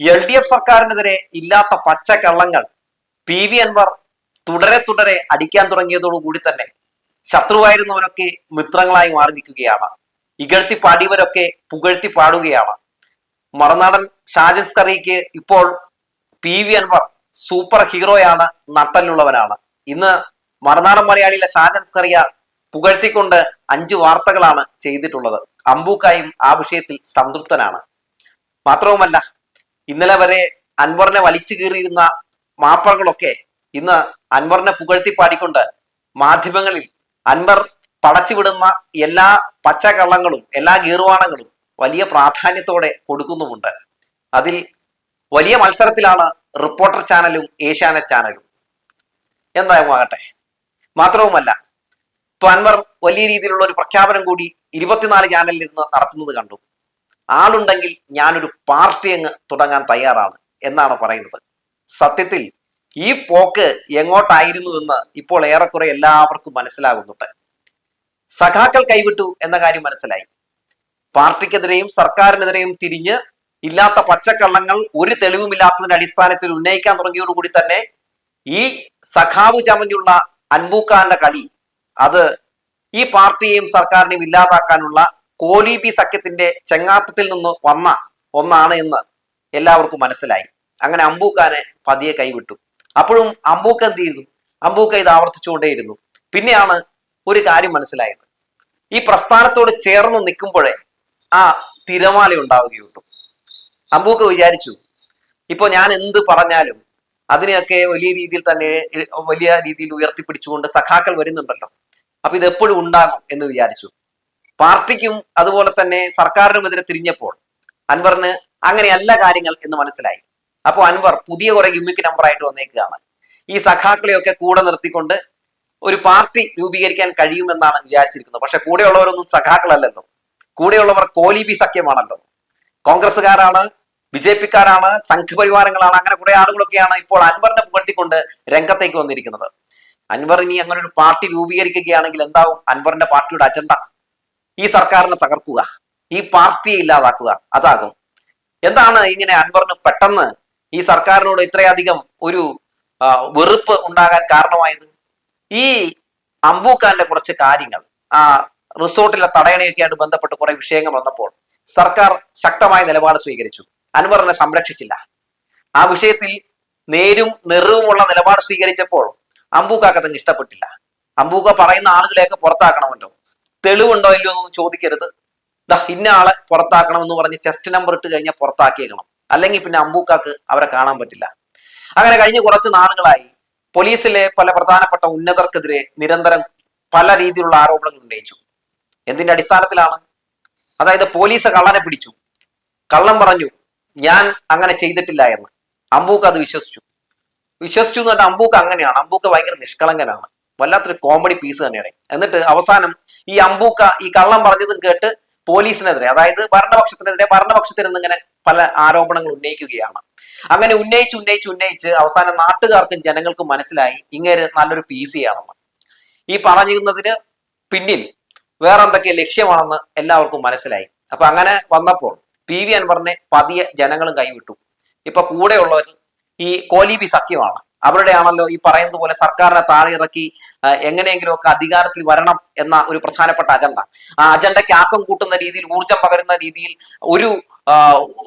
L D F സർക്കാരിനെതിരെ ഇല്ലാത്ത പച്ചക്കള്ളങ്ങൾ P V Anwar തുടരെ തുടരെ അടിക്കാൻ തുടങ്ങിയതോടുകൂടി തന്നെ ശത്രുവായിരുന്നവരൊക്കെ മിത്രങ്ങളായി മാറി നിൽക്കുകയാണ് ഇകഴ്ത്തി പാടിയവരൊക്കെ പുകഴ്ത്തി പാടുകയാണ്. മറുനാടൻ ഷാജൻ കറിക്ക് ഇപ്പോൾ പി വി അൻവർ സൂപ്പർ ഹീറോയാണ് നട്ടലുള്ളവനാണ് ഇന്ന് മറുനാടൻ മലയാളിയിലെ ഷാജൻസ് കറിയ പുകഴ്ത്തിക്കൊണ്ട് അഞ്ചു വാർത്തകളാണ് ചെയ്തിട്ടുള്ളത്. അമ്പൂക്കായും ആ വിഷയത്തിൽ സംതൃപ്തനാണ്. മാത്രവുമല്ല ഇന്നലെ വരെ അൻവറിനെ വലിച്ചു കീറിയിരുന്ന മാപ്പറകളൊക്കെ ഇന്ന് അൻവറിനെ പുകഴ്ത്തി പാടിക്കൊണ്ട് മാധ്യമങ്ങളിൽ അൻവർ പടച്ചുവിടുന്ന എല്ലാ പച്ചക്കള്ളങ്ങളും എല്ലാ ഗീർവാണങ്ങളും വലിയ പ്രാധാന്യത്തോടെ കൊടുക്കുന്നുമുണ്ട്. അതിൽ വലിയ മത്സരത്തിലാണ് റിപ്പോർട്ടർ ചാനലും ഏഷ്യാനെറ്റ് ചാനലും. എന്തായാലും ആകട്ടെ മാത്രവുമല്ല ഇപ്പൊ അൻവർ വലിയ രീതിയിലുള്ള ഒരു പ്രഖ്യാപനം കൂടി ഇരുപത്തിനാല് ചാനലിൽ ഇരുന്ന് നടത്തുന്നത് കണ്ടു. ആളുണ്ടെങ്കിൽ ഞാനൊരു പാർട്ടി അങ്ങ് തുടങ്ങാൻ തയ്യാറാണ് എന്നാണ് പറയുന്നത്. സത്യത്തിൽ ഈ പോക്ക് എങ്ങോട്ടായിരുന്നു എന്ന് ഇപ്പോൾ ഏറെക്കുറെ എല്ലാവർക്കും മനസ്സിലാകുന്നുണ്ട്. സഖാക്കൾ കൈവിട്ടു എന്ന കാര്യം മനസ്സിലായി. പാർട്ടിക്കെതിരെയും സർക്കാരിനെതിരെയും തിരിഞ്ഞ് ഇല്ലാത്ത പച്ചക്കള്ളങ്ങൾ ഒരു തെളിവുമില്ലാത്തതിന്റെ അടിസ്ഥാനത്തിൽ ഉന്നയിക്കാൻ തുടങ്ങിയതോടുകൂടി തന്നെ ഈ സഖാവ് ചമഞ്ഞുള്ള അൻബൂക്കാന്റെ കളി അത് ഈ പാർട്ടിയെയും സർക്കാരിനെയും ഇല്ലാതാക്കാനുള്ള കോലീബി സഖ്യത്തിന്റെ ചെങ്ങാത്തത്തിൽ നിന്ന് വന്ന ഒന്നാണ് എന്ന് എല്ലാവർക്കും മനസ്സിലായി. അങ്ങനെ അമ്പൂക്കാനെ പതിയെ കൈവിട്ടു. അപ്പോഴും അമ്പൂക്ക എന്ത് ചെയ്തു? അമ്പൂക്ക ഇത് ആവർത്തിച്ചുകൊണ്ടേയിരുന്നു. പിന്നെയാണ് ഒരു കാര്യം മനസ്സിലായത്. ഈ പ്രസ്ഥാനത്തോട് ചേർന്ന് നിൽക്കുമ്പോഴേ ആ തിരമാല ഉണ്ടാവുകയുള്ളൂ. അമ്പൂക്ക വിചാരിച്ചു ഇപ്പൊ ഞാൻ എന്ത് പറഞ്ഞാലും അതിനെയൊക്കെ വലിയ രീതിയിൽ തന്നെ വലിയ രീതിയിൽ ഉയർത്തിപ്പിടിച്ചുകൊണ്ട് സഖാക്കൾ വരുന്നുണ്ടല്ലോ. അപ്പൊ ഇത് എപ്പോഴും ഉണ്ടാകും എന്ന് വിചാരിച്ചു. പാർട്ടിക്കും അതുപോലെ തന്നെ സർക്കാരിനുമെതിരെ തിരിഞ്ഞപ്പോൾ അൻവറിന് അങ്ങനെയല്ല കാര്യങ്ങൾ എന്ന് മനസ്സിലായി. അപ്പോൾ അൻവർ പുതിയ കുറെ ഗിമ്മിക്ക് നമ്പറായിട്ട് വന്നേക്കുകയാണ്. ഈ സഖാക്കളെയൊക്കെ കൂടെ നിർത്തിക്കൊണ്ട് ഒരു പാർട്ടി രൂപീകരിക്കാൻ കഴിയുമെന്നാണ് വിചാരിച്ചിരിക്കുന്നത്. പക്ഷെ കൂടെയുള്ളവരൊന്നും സഖാക്കളല്ലല്ലോ. കൂടെയുള്ളവർ കോലിബി സഖ്യമാണല്ലോ. കോൺഗ്രസ്സുകാരാണ് ബി ജെ പിക്കാരാണ് സംഘപരിവാരങ്ങളാണ് അങ്ങനെ കുറെ ആളുകളൊക്കെയാണ് ഇപ്പോൾ അൻവറിനെ പുകഴ്ത്തിക്കൊണ്ട് രംഗത്തേക്ക് വന്നിരിക്കുന്നത്. അൻവർ ഇനി അങ്ങനെ ഒരു പാർട്ടി രൂപീകരിക്കുകയാണെങ്കിൽ എന്താവും? അൻവറിന്റെ പാർട്ടിയുടെ അജണ്ട ഈ സർക്കാരിനെ തകർക്കുക. ഈ പാർട്ടിയെ ഇല്ലാതാക്കുക. അതാകും. എന്താണ് ഇങ്ങനെ അൻവറിന് പെട്ടെന്ന് ഈ സർക്കാരിനോട് ഇത്രയധികം ഒരു വെറുപ്പ് ഉണ്ടാകാൻ കാരണമായത്? ഈ അമ്പൂക്കാന്റെ കുറച്ച് കാര്യങ്ങൾ ആ റിസോർട്ടിലെ തടയണയൊക്കെ ആയിട്ട് ബന്ധപ്പെട്ട് കുറെ വിഷയങ്ങൾ വന്നപ്പോൾ സർക്കാർ ശക്തമായ നിലപാട് സ്വീകരിച്ചു. അൻവറിനെ സംരക്ഷിച്ചില്ല. ആ വിഷയത്തിൽ നേരും നെറിവുമുള്ള നിലപാട് സ്വീകരിച്ചപ്പോൾ അമ്പൂക്കാക്ക് ഇഷ്ടപ്പെട്ടില്ല. അമ്പൂക്ക പറയുന്ന ആളുകളെയൊക്കെ പുറത്താക്കണമല്ലോ. തെളിവുണ്ടോ ഇല്ലയോ എന്നൊന്നും ചോദിക്കരുത്. ദാ ഇന്ന ആളെ പുറത്താക്കണം എന്ന് പറഞ്ഞ് ചെസ്റ്റ് നമ്പർ ഇട്ട് കഴിഞ്ഞാൽ പുറത്താക്കിയേക്കണം. അല്ലെങ്കിൽ പിന്നെ അമ്പൂക്കാക്ക് അവരെ കാണാൻ പറ്റില്ല. അങ്ങനെ കഴിഞ്ഞ കുറച്ച് നാളുകളായി പോലീസിലെ പല പ്രധാനപ്പെട്ട ഉന്നതർക്കെതിരെ നിരന്തരം പല രീതിയിലുള്ള ആരോപണങ്ങൾ ഉന്നയിച്ചു. എന്തിന്റെ അടിസ്ഥാനത്തിലാണ്? അതായത് പോലീസ് കള്ളനെ പിടിച്ചു. കള്ളം പറഞ്ഞു ഞാൻ അങ്ങനെ ചെയ്തിട്ടില്ല എന്ന്. അമ്പൂക്ക് അത് വിശ്വസിച്ചു. വിശ്വസിച്ചു എന്ന് പറഞ്ഞാൽ അമ്പൂക്ക് അങ്ങനെയാണ്. അമ്പൂക്ക് ഭയങ്കര നിഷ്കളങ്കനാണ്. വല്ലാത്തൊരു കോമഡി പീസ് തന്നെയാണ്. എന്നിട്ട് അവസാനം ഈ അമ്പൂക്ക ഈ കള്ളം പറഞ്ഞതും കേട്ട് പോലീസിനെതിരെ അതായത് ഭരണപക്ഷത്തിനെതിരെ ഭരണപക്ഷത്തിൽ നിന്ന് ഇങ്ങനെ പല ആരോപണങ്ങൾ ഉന്നയിക്കുകയാണ്. അങ്ങനെ ഉന്നയിച്ച് ഉന്നയിച്ച് ഉന്നയിച്ച് അവസാനം നാട്ടുകാർക്കും ജനങ്ങൾക്കും മനസ്സിലായി ഇങ്ങനെ നല്ലൊരു പി സി ആണെന്ന്. ഈ പറഞ്ഞിരുന്നതിന് പിന്നിൽ വേറെ എന്തൊക്കെ ലക്ഷ്യമാണെന്ന് എല്ലാവർക്കും മനസ്സിലായി. അപ്പൊ അങ്ങനെ വന്നപ്പോൾ പി വി അൻവറിനെ പതിയെ ജനങ്ങളും കൈവിട്ടു. ഇപ്പൊ കൂടെയുള്ളവർ ഈ കോലീബി സഖ്യമാണ്. അവരുടെ ആണല്ലോ ഈ പറയുന്നത് പോലെ സർക്കാരിനെ താഴെ ഇറക്കി എങ്ങനെയെങ്കിലുമൊക്കെ അധികാരത്തിൽ വരണം എന്ന ഒരു പ്രധാനപ്പെട്ട അജണ്ട. ആ അജണ്ടയ്ക്ക് ആക്കം കൂട്ടുന്ന രീതിയിൽ ഊർജം പകരുന്ന രീതിയിൽ ഒരു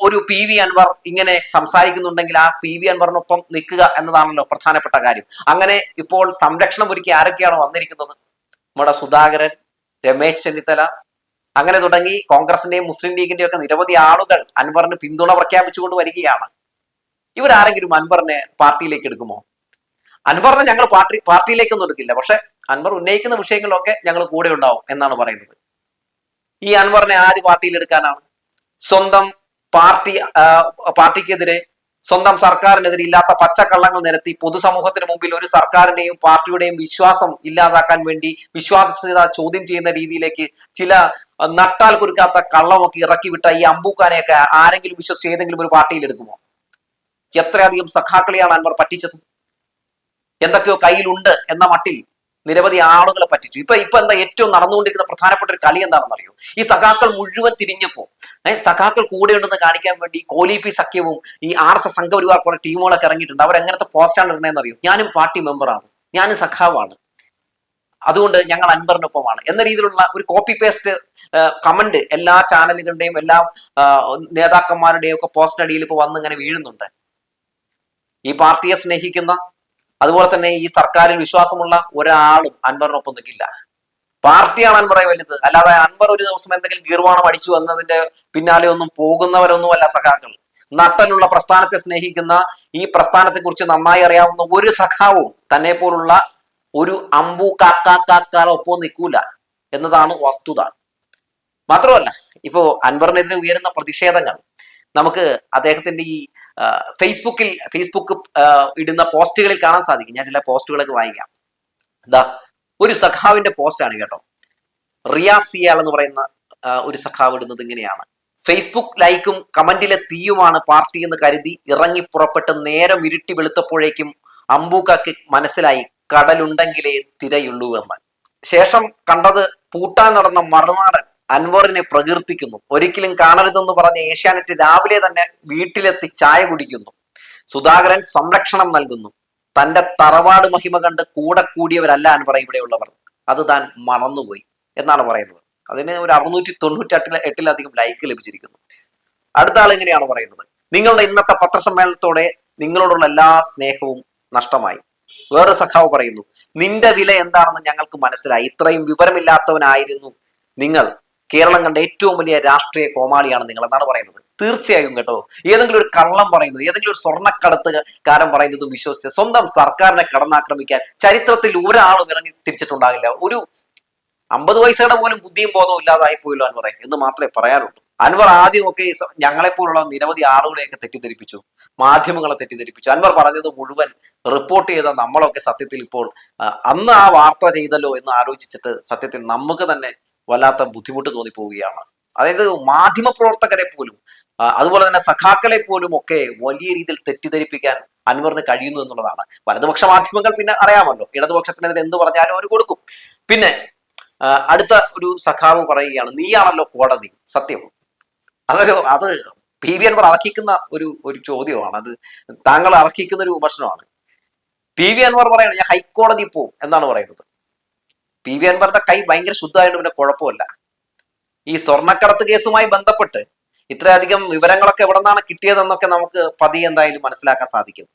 ഒരു പി വി അൻവർ ഇങ്ങനെ സംസാരിക്കുന്നുണ്ടെങ്കിൽ ആ പി വി അൻവറിനൊപ്പം നിൽക്കുക എന്നതാണല്ലോ പ്രധാനപ്പെട്ട കാര്യം. അങ്ങനെ ഇപ്പോൾ സംരക്ഷണം ഒരുക്കി ആരൊക്കെയാണ് വന്നിരിക്കുന്നത്? നമ്മുടെ സുധാകരൻ രമേശ് ചെന്നിത്തല അങ്ങനെ തുടങ്ങി കോൺഗ്രസിന്റെയും മുസ്ലിം ലീഗിന്റെയും ഒക്കെ നിരവധി ആളുകൾ അൻവറിന് പിന്തുണ പ്രഖ്യാപിച്ചുകൊണ്ട് വരികയാണ്. ഇവരാരെങ്കിലും അൻവറിനെ പാർട്ടിയിലേക്ക് എടുക്കുമോ? അൻവറിനെ ഞങ്ങൾ പാർട്ടി പാർട്ടിയിലേക്കൊന്നും എടുക്കില്ല. പക്ഷെ അൻവർ ഉന്നയിക്കുന്ന വിഷയങ്ങളൊക്കെ ഞങ്ങൾ കൂടെ ഉണ്ടാവും എന്നാണ് പറയുന്നത്. ഈ അൻവറിനെ ആര് പാർട്ടിയിൽ എടുക്കാനാണ്? സ്വന്തം പാർട്ടി പാർട്ടിക്കെതിരെ സ്വന്തം സർക്കാരിനെതിരെ ഇല്ലാത്ത പച്ചക്കള്ളങ്ങൾ നിരത്തി പൊതുസമൂഹത്തിന് മുമ്പിൽ ഒരു സർക്കാരിന്റെയും പാർട്ടിയുടെയും വിശ്വാസം ഇല്ലാതാക്കാൻ വേണ്ടി വിശ്വാസ്യത ചോദ്യം ചെയ്യുന്ന രീതിയിലേക്ക് ചില നട്ടാൽ കുരുക്കാത്ത കള്ളമൊക്കെ ഇറക്കി വിട്ട ഈ അമ്പൂക്കാനെയൊക്കെ ആരെങ്കിലും വിശ്വസിച്ച് ഏതെങ്കിലും ഒരു പാർട്ടിയിൽ എടുക്കുമോ? എത്രയധികം സഖാക്കളെയാണ് അൻവർ പറ്റിച്ചത്? എന്തൊക്കെയോ കയ്യിലുണ്ട് എന്ന മട്ടിൽ നിരവധി ആളുകളെ പറ്റിച്ചു. ഇപ്പൊ ഇപ്പൊ എന്താ ഏറ്റവും നടന്നുകൊണ്ടിരിക്കുന്ന പ്രധാനപ്പെട്ട ഒരു കളി എന്താണെന്നറിയോ? ഈ സഖാക്കൾ മുഴുവൻ തിരിഞ്ഞപ്പോ ഏഹ് സഖാക്കൾ കൂടെ ഉണ്ടെന്ന് കാണിക്കാൻ വേണ്ടി കോലി പി സഖ്യവും ഈ ആർ എസ് എസ് സംഘപരിവാർ പോലെ ടീമുകളൊക്കെ ഇറങ്ങിയിട്ടുണ്ട്. അവർ എങ്ങനത്തെ പോസ്റ്റാണ് ഇടുന്നതെന്ന് അറിയോ ഞാനും പാർട്ടി മെമ്പറാണ് ഞാനും സഖാവാണ്. അതുകൊണ്ട് ഞങ്ങൾ അൻബറിനൊപ്പമാണ് എന്ന രീതിയിലുള്ള ഒരു കോപ്പി പേസ്റ്റ് കമന്റ് എല്ലാ ചാനലുകളുടെയും എല്ലാ നേതാക്കന്മാരുടെയും ഒക്കെ പോസ്റ്റിനടിയിൽ ഇപ്പൊ വന്ന് ഇങ്ങനെ വീഴുന്നുണ്ട്. ഈ പാർട്ടിയെ സ്നേഹിക്കുന്ന അതുപോലെ തന്നെ ഈ സർക്കാരിൽ വിശ്വാസമുള്ള ഒരാളും അൻവറിനൊപ്പം നിൽക്കില്ല. പാർട്ടിയാണ് അൻവറെ വലുത്. അല്ലാതെ അൻവർ ഒരു ദിവസം എന്തെങ്കിലും ഗീർവാണം അടിച്ചു എന്നതിന്റെ പിന്നാലെ ഒന്നും പോകുന്നവരൊന്നും അല്ല സഖാക്കൾ. നട്ടലുള്ള പ്രസ്ഥാനത്തെ സ്നേഹിക്കുന്ന ഈ പ്രസ്ഥാനത്തെ കുറിച്ച് നന്നായി അറിയാവുന്ന ഒരു സഖാവും തന്നെ പോലുള്ള ഒരു അമ്പു കാക്കാക്കാക്കാളൊപ്പം നിൽക്കൂല എന്നതാണ് വസ്തുത. മാത്രമല്ല ഇപ്പോ അൻവറിനെതിരെ ഉയരുന്ന പ്രതിഷേധങ്ങൾ. നമുക്ക് അദ്ദേഹത്തിന്റെ ഈ ഫേസ്ബുക്കിൽ ഫേസ്ബുക്ക് ഇടുന്ന പോസ്റ്റുകളിൽ കാണാൻ സാധിക്കും. ഞാൻ ചില പോസ്റ്റുകളൊക്കെ വായിക്കാം. എന്താ ഒരു സഖാവിന്റെ പോസ്റ്റാണ് കേട്ടോ. റിയാസിയാൽ എന്ന് പറയുന്ന ഒരു സഖാവ് ഇടുന്നത് ഇങ്ങനെയാണ്. ഫേസ്ബുക്ക് ലൈക്കും കമന്റിലെ തീയുമാണ് പാർട്ടി എന്ന് കരുതി ഇറങ്ങി പുറപ്പെട്ട് നേരം ഇരുട്ടി വെളുത്തപ്പോഴേക്കും അമ്പൂക്കാക്ക് മനസ്സിലായി കടലുണ്ടെങ്കിലേ തിരയുള്ളൂ എന്ന്. ശേഷം കണ്ടത് പൂട്ടാൻ നടന്ന മറുനാടൻ അൻവറിനെ പ്രകീർത്തിക്കുന്നു. ഒരിക്കലും കാണരുതെന്ന് പറഞ്ഞ് ഏഷ്യാനെറ്റ് രാവിലെ തന്നെ വീട്ടിലെത്തി ചായ കുടിക്കുന്നു. സുധാകരൻ സംരക്ഷണം നൽകുന്നു. തന്റെ തറവാട് മഹിമ കണ്ട് കൂടെ കൂടിയവരല്ല അൻവർ ഇവിടെയുള്ളവർ. അത് താൻ മറന്നുപോയി എന്നാണ് പറയുന്നത്. അതിന് ഒരു അറുന്നൂറ്റി തൊണ്ണൂറ്റി എട്ടിൽ എട്ടിലധികം ലൈക്ക് ലഭിച്ചിരിക്കുന്നു. അടുത്ത ആൾ എങ്ങനെയാണ് പറയുന്നത്? നിങ്ങളുടെ ഇന്നത്തെ പത്രസമ്മേളനത്തോടെ നിങ്ങളോടുള്ള എല്ലാ സ്നേഹവും നഷ്ടമായി. വേറെ സഖാവ് പറയുന്നു നിന്റെ വില എന്താണെന്ന് ഞങ്ങൾക്ക് മനസ്സിലായി. ഇത്രയും വിവരമില്ലാത്തവനായിരുന്നു നിങ്ങൾ. കേരളം കണ്ട ഏറ്റവും വലിയ രാഷ്ട്രീയ കോമാളിയാണ് നിങ്ങൾ. എന്നാണ് പറയുന്നത്. തീർച്ചയായും കേട്ടോ. ഏതെങ്കിലും ഒരു കള്ളം പറയുന്നത് ഏതെങ്കിലും ഒരു സ്വർണക്കടത്ത് കാരൻ പറയുന്നതും വിശ്വസിച്ച് സ്വന്തം സർക്കാരിനെ കടന്നാക്രമിക്കാൻ ചരിത്രത്തിൽ ഒരാളും ഇറങ്ങി തിരിച്ചിട്ടുണ്ടാകില്ല. ഒരു അമ്പത് വയസ്സുകളുടെ പോലും ബുദ്ധിയും ബോധവും ഇല്ലാതായി പോയല്ലോ അൻവറെ. എന്ന് മാത്രമേ പറയാനുള്ളൂ. അൻവർ ആദ്യമൊക്കെ ഞങ്ങളെപ്പോലുള്ള നിരവധി ആളുകളെയൊക്കെ തെറ്റിദ്ധരിപ്പിച്ചു. മാധ്യമങ്ങളെ തെറ്റിദ്ധരിപ്പിച്ചു. അൻവർ പറഞ്ഞത് മുഴുവൻ റിപ്പോർട്ട് ചെയ്ത നമ്മളൊക്കെ സത്യത്തിൽ ഇപ്പോൾ അന്ന് ആ വാർത്ത ചെയ്തല്ലോ എന്ന് ആലോചിച്ചിട്ട് സത്യത്തിൽ നമുക്ക് തന്നെ വല്ലാത്ത ബുദ്ധിമുട്ട് തോന്നിപ്പോവുകയാണ്. അതായത് മാധ്യമ പ്രവർത്തകരെ പോലും അതുപോലെ തന്നെ സഖാക്കളെ പോലും ഒക്കെ വലിയ രീതിയിൽ തെറ്റിദ്ധരിപ്പിക്കാൻ അൻവറിന് കഴിയുന്നു എന്നുള്ളതാണ്. വലതുപക്ഷ മാധ്യമങ്ങൾ പിന്നെ അറിയാമല്ലോ ഇടതുപക്ഷത്തിനെതിരെ എന്ത് പറഞ്ഞാലും അവർ കൊടുക്കും. പിന്നെ അടുത്ത ഒരു സഖാവ് പറയുകയാണ് നീയാണല്ലോ കോടതി. സത്യം. അതൊരു അത് പി വി അൻവർ അർഹിക്കുന്ന ഒരു ഒരു ചോദ്യമാണ്. അത് താങ്കൾ അർഹിക്കുന്ന ഒരു വിമർശനമാണ് പി വി അൻവർ പറയണം ഞാൻ ഹൈക്കോടതി പോവും എന്നാണ് പറയുന്നത്. പി വി അൻവറിന്റെ കൈ ഭയങ്കര ശുദ്ധമായിട്ട് പിന്നെ കുഴപ്പമില്ല. ഈ സ്വർണക്കടത്ത് കേസുമായി ബന്ധപ്പെട്ട് ഇത്രയധികം വിവരങ്ങളൊക്കെ എവിടെ നിന്നാണ് കിട്ടിയതെന്നൊക്കെ നമുക്ക് പതിയെ എന്തായാലും മനസ്സിലാക്കാൻ സാധിക്കും.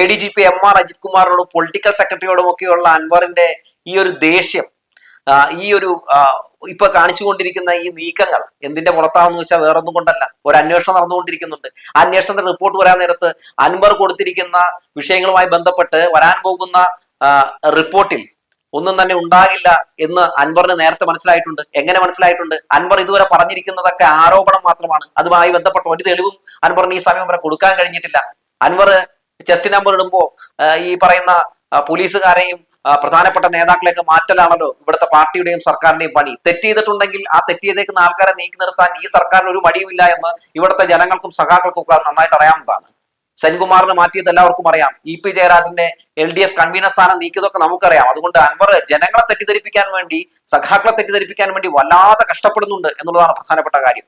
A D G P M R Ajith കുമാറിനോടും political സെക്രട്ടറിയോടും ഒക്കെയുള്ള അൻവറിന്റെ ഈ ഒരു ദേഷ്യം ഈ ഒരു ഇപ്പൊ കാണിച്ചുകൊണ്ടിരിക്കുന്ന ഈ നീക്കങ്ങൾ എന്തിന്റെ പുറത്താണെന്ന് വെച്ചാൽ വേറൊന്നും കൊണ്ടല്ല. ഒരു അന്വേഷണം നടന്നുകൊണ്ടിരിക്കുന്നുണ്ട്. അന്വേഷണത്തിന്റെ റിപ്പോർട്ട് വരാൻ നേരത്ത് അൻവർ കൊടുത്തിരിക്കുന്ന വിഷയങ്ങളുമായി ബന്ധപ്പെട്ട് വരാൻ പോകുന്ന റിപ്പോർട്ടിൽ ഒന്നും തന്നെ ഉണ്ടാകില്ല എന്ന് അൻവറിന് നേരത്തെ മനസ്സിലായിട്ടുണ്ട്. എങ്ങനെ മനസ്സിലായിട്ടുണ്ട്? അൻവർ ഇതുവരെ പറഞ്ഞിരിക്കുന്നതൊക്കെ ആരോപണം മാത്രമാണ്. അതുമായി ബന്ധപ്പെട്ട ഒരു തെളിവും അൻവറിന് ഈ സമയം വരെ കൊടുക്കാൻ കഴിഞ്ഞിട്ടില്ല. അൻവർ ചെസ്റ്റ് നമ്പർ ഇടുമ്പോൾ ഈ പറയുന്ന പോലീസുകാരെയും പ്രധാനപ്പെട്ട നേതാക്കളെയൊക്കെ മാറ്റലാണല്ലോ ഇവിടുത്തെ പാർട്ടിയുടെയും സർക്കാരിന്റെയും പണി. തെറ്റ് ചെയ്തിട്ടുണ്ടെങ്കിൽ ആ തെറ്റ് ചെയ്തേക്കുന്ന ആൾക്കാരെ നീക്കി നിർത്താൻ ഈ സർക്കാരിന് ഒരു മടിയുമില്ല എന്ന് ഇവിടുത്തെ ജനങ്ങൾക്കും സഖാക്കൾക്കും ഒക്കെ നന്നായിട്ട് അറിയാവുന്നതാണ്. സെൻകുമാറിനെ മാറ്റിയത് എല്ലാവർക്കും അറിയാം. ഇ പി ജയരാജന്റെ എൽ ഡി എഫ് കൺവീനർ സ്ഥാനം നീക്കിയതൊക്കെ നമുക്കറിയാം. അതുകൊണ്ട് അൻവർ ജനങ്ങളെ തെറ്റിദ്ധരിപ്പിക്കാൻ വേണ്ടി സഖാക്കളെ തെറ്റിദ്ധരിപ്പിക്കാൻ വേണ്ടി വല്ലാതെ കഷ്ടപ്പെടുന്നുണ്ട് എന്നുള്ളതാണ് പ്രധാനപ്പെട്ട കാര്യം.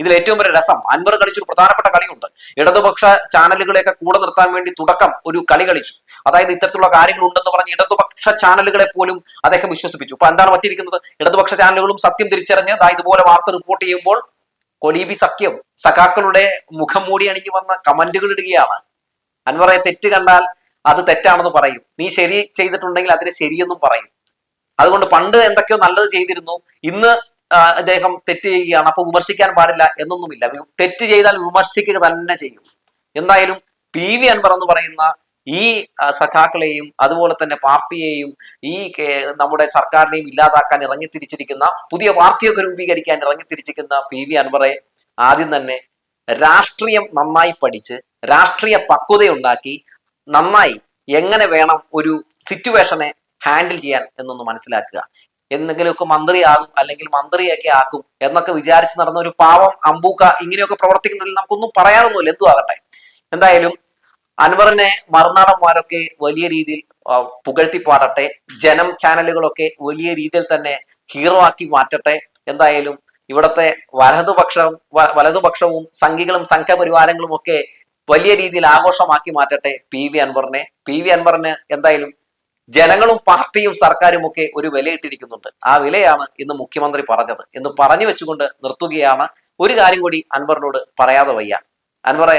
ഇതിൽ ഏറ്റവും വലിയ രസം അൻവർ കളിച്ചൊരു പ്രധാനപ്പെട്ട കളിയുണ്ട്. ഇടതുപക്ഷ ചാനലുകളെയൊക്കെ കൂടെ നിർത്താൻ വേണ്ടി തുടക്കം ഒരു കളി കളിച്ചു. അതായത് ഇത്തരത്തിലുള്ള കാര്യങ്ങൾ ഉണ്ടെന്ന് പറഞ്ഞ് ഇടതുപക്ഷ ചാനലുകളെ പോലും അദ്ദേഹം വിശ്വസിപ്പിച്ചു. അപ്പൊ എന്താണ് പറ്റിയിരിക്കുന്നത്? ഇടതുപക്ഷ ചാനലുകളും സത്യം തിരിച്ചറിഞ്ഞ് ഇതുപോലെ വാർത്ത റിപ്പോർട്ട് ചെയ്യുമ്പോൾ കൊലീബി സഖ്യം സഖാക്കളുടെ മുഖം മൂടി അണിഞ്ഞു വന്ന കമന്റുകൾ ഇടുകയാണ്. അൻവറെ തെറ്റ് കണ്ടാൽ അത് തെറ്റാണെന്ന് പറയും. നീ ശരി ചെയ്തിട്ടുണ്ടെങ്കിൽ അതിന് ശരിയെന്നും പറയും. അതുകൊണ്ട് പണ്ട് എന്തൊക്കെയോ നല്ലത് ചെയ്തിരുന്നു. ഇന്ന് അദ്ദേഹം തെറ്റ് ചെയ്യുകയാണ്. അപ്പൊ വിമർശിക്കാൻ പാടില്ല എന്നൊന്നുമില്ല. തെറ്റ് ചെയ്താൽ വിമർശിക്കുക തന്നെ ചെയ്യും. എന്തായാലും പി വി അൻവർ എന്ന് പറയുന്ന ഈ സഖാക്കളെയും അതുപോലെ തന്നെ പാർട്ടിയെയും ഈ നമ്മുടെ സർക്കാരിനെയും ഇല്ലാതാക്കാൻ ഇറങ്ങിത്തിരിച്ചിരിക്കുന്ന പുതിയ പാർട്ടിയൊക്കെ രൂപീകരിക്കാൻ ഇറങ്ങിത്തിരിച്ചിരിക്കുന്ന പി വി അൻവറെ ആദ്യം തന്നെ രാഷ്ട്രീയം നന്നായി പഠിച്ച് രാഷ്ട്രീയ പക്വതയുണ്ടാക്കി നന്നായി എങ്ങനെ വേണം ഒരു സിറ്റുവേഷനെ ഹാൻഡിൽ ചെയ്യാൻ എന്നൊന്ന് മനസ്സിലാക്കുക. എന്തെങ്കിലുമൊക്കെ മന്ത്രിയാകും അല്ലെങ്കിൽ മന്ത്രിയൊക്കെ ആക്കും എന്നൊക്കെ വിചാരിച്ച് നടന്ന ഒരു പാവം അമ്പൂക്ക ഇങ്ങനെയൊക്കെ പ്രവർത്തിക്കുന്നതിൽ നമുക്കൊന്നും പറയാനൊന്നുമില്ല. എന്തു ആകട്ടെ. എന്തായാലും അൻവറിനെ മറുനാടന്മാരൊക്കെ വലിയ രീതിയിൽ പുകഴ്ത്തി പാടട്ടെ. ജനം ചാനലുകളൊക്കെ വലിയ രീതിയിൽ തന്നെ ഹീറോ ആക്കി മാറ്റട്ടെ. എന്തായാലും ഇവിടത്തെ വലതുപക്ഷം വലതുപക്ഷവും സംഘികളും സംഘപരിവാരങ്ങളും ഒക്കെ വലിയ രീതിയിൽ ആഘോഷമാക്കി മാറ്റട്ടെ പി വി അൻവറിനെ. പി വി അൻവറിന് എന്തായാലും ജനങ്ങളും പാർട്ടിയും സർക്കാരും ഒക്കെ ഒരു വിലയിട്ടിരിക്കുന്നുണ്ട്. ആ വിലയാണ് ഇന്ന് മുഖ്യമന്ത്രി പറഞ്ഞത്. എന്ന് പറഞ്ഞു വെച്ചുകൊണ്ട് നിർത്തുകയാണ്. ഒരു കാര്യം കൂടി അൻവറിനോട് പറയാതെ വയ്യ. അൻവറെ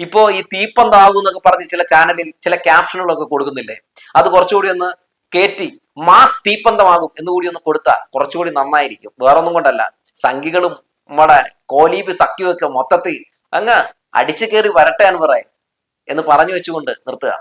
ഇപ്പോ ഈ തീപ്പന്താകും എന്നൊക്കെ പറഞ്ഞ് ചില ചാനലിൽ ചില ക്യാപ്ഷനുകളൊക്കെ കൊടുക്കുന്നില്ലേ? അത് കുറച്ചുകൂടി ഒന്ന് കയറ്റി മാസ് തീപ്പന്തമാകും എന്നുകൂടി ഒന്ന് കൊടുത്താൽ കുറച്ചുകൂടി നന്നായിരിക്കും. വേറൊന്നും കൊണ്ടല്ല. സംഘികളും നമ്മുടെ കോലീബ് സഖ്യമൊക്കെ മൊത്തത്തിൽ അങ്ങ് അടിച്ചു കയറി വരട്ടെ അൻവറെ എന്ന് പറഞ്ഞു വെച്ചുകൊണ്ട് നിർത്തുക.